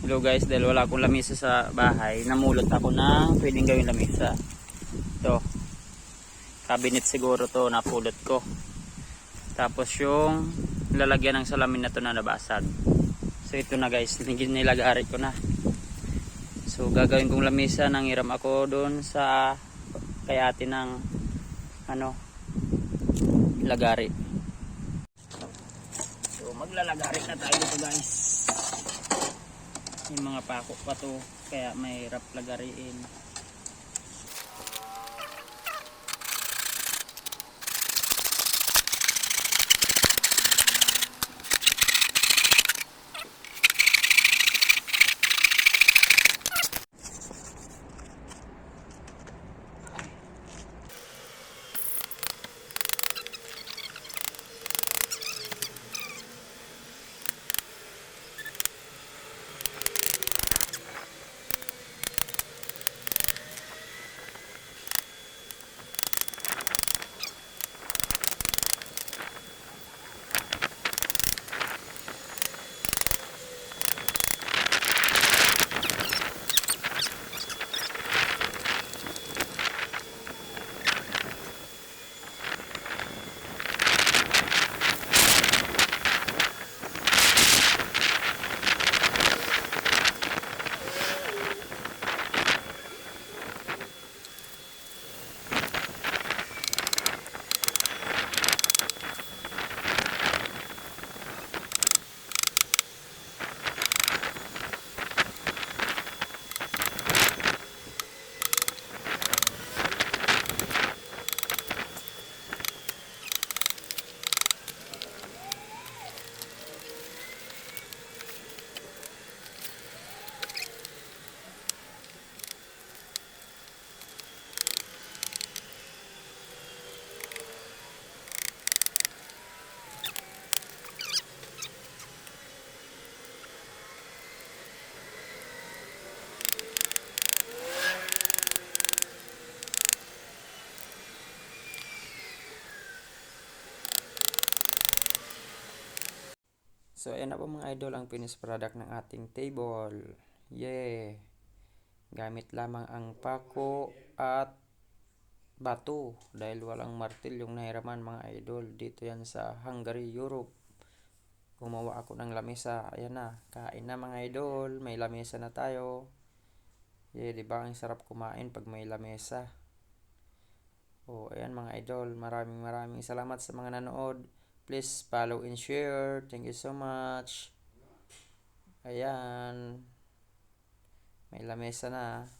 Hello guys, dahil wala akong lamisa sa bahay, namulot ako ng pwedeng gawing lamisa. Ito. Cabinet siguro to, napulot ko. Tapos yung lalagyan ng salamin na to na nabasag. So ito na guys, nilagari ko na. So gagawin kong lamisa, nanghiram ako doon sa kay ate ng ano, lagari. So maglalagari na tayo dito guys. Yung mga pako pa to, kaya may rap So ayan na po mga idol ang finished product ng ating table. Yeah. Gamit lamang ang pako at bato dahil walang martil yung nahiraman mga idol. Dito yan sa Hungary, Europe. Gumawa ako ng lamesa. Ayan na. Kain na mga idol. May lamesa na tayo. Yeah, di ba ang sarap kumain pag may lamesa. Oh, ayan mga idol. Maraming maraming salamat sa mga nanood. Please follow and share. Thank you so much. Ayan. May lamesa na.